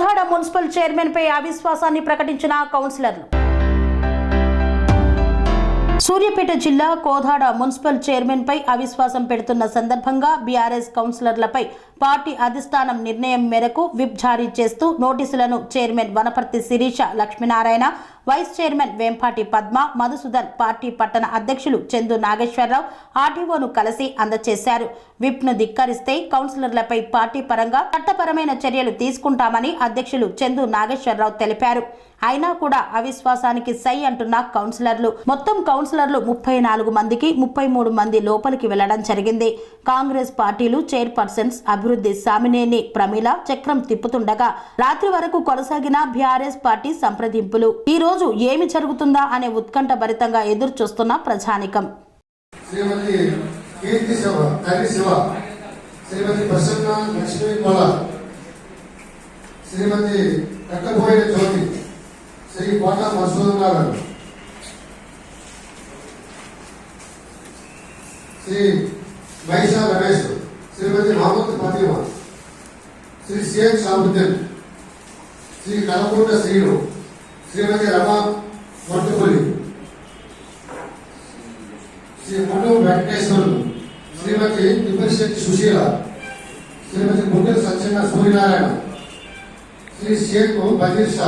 Kodad municipal chairman పై అవిశ్వాసాన్ని ప్రకటించిన కౌన్సిలర్లు. సూర్యాపేట జిల్లా కోదాడ మున్సిపల్ చైర్మన్ పై అవిశ్వాసం పెడుతున్న సందర్భంగా బీఆర్ఎస్ కౌన్సిలర్లపై పార్టీ అధిష్టానం నిర్ణయం మేరకు విప్ జారీ చేస్తూ నోటీసులను chairman Wanaparthy Sirisha Lakshminarayana vice chairman Vempati Padma Madhusudan party పట్టణ అధ్యక్షులు చందు నాగేశ్వరరావు ఆర్టీఓను కలిసి అందజేశారు. విప్ను ధిక్కరిస్తే కౌన్సిలర్లపై పార్టీ పరంగా చట్టపరమైన చర్యలు తీసుకుంటామని అధ్యక్షులు చందు నాగేశ్వరరావు తెలిపారు. అయినా కూడా అవిశ్వాసానికి సై అంటున్న కౌన్సిలర్లు. మొత్తం కౌన్సిలర్లు ముప్పై నాలుగు మందికి ముప్పై మూడు మంది లోపలికి వెళ్ళడం జరిగింది. కాంగ్రెస్ పార్టీలు చైర్పర్సన్స్ అభివృద్ధి సామినేని ప్రమీల చక్రం తిప్పుతుండగా రాత్రి వరకు కొనసాగిన బీఆర్ఎస్ పార్టీ సంప్రదింపులు. ఈ రోజు ఏమి జరుగుతుందా అనే ఉత్కంఠ భరితంగా ఎదురు చూస్తున్న ప్రజానికం. శ్రీమతి శ్రీ కోట మసూదన్ గారు శ్రీ మహిషా రమేష్ శ్రీమతి మహమ్మద్ ఫాతిమా శ్రీ షేక్ షాబుద్దీన్ శ్రీ కలకుంట శ్రీను శ్రీమతి రమా మొట్టుపల్లి శ్రీ మను వెంకటేశ్వరులు శ్రీమతి తిప్పశెట్టి సుశీల శ్రీమతి గుండెల సత్యనారాయణ సూర్యనారాయణ శ్రీ షేక్ బజీర్ షా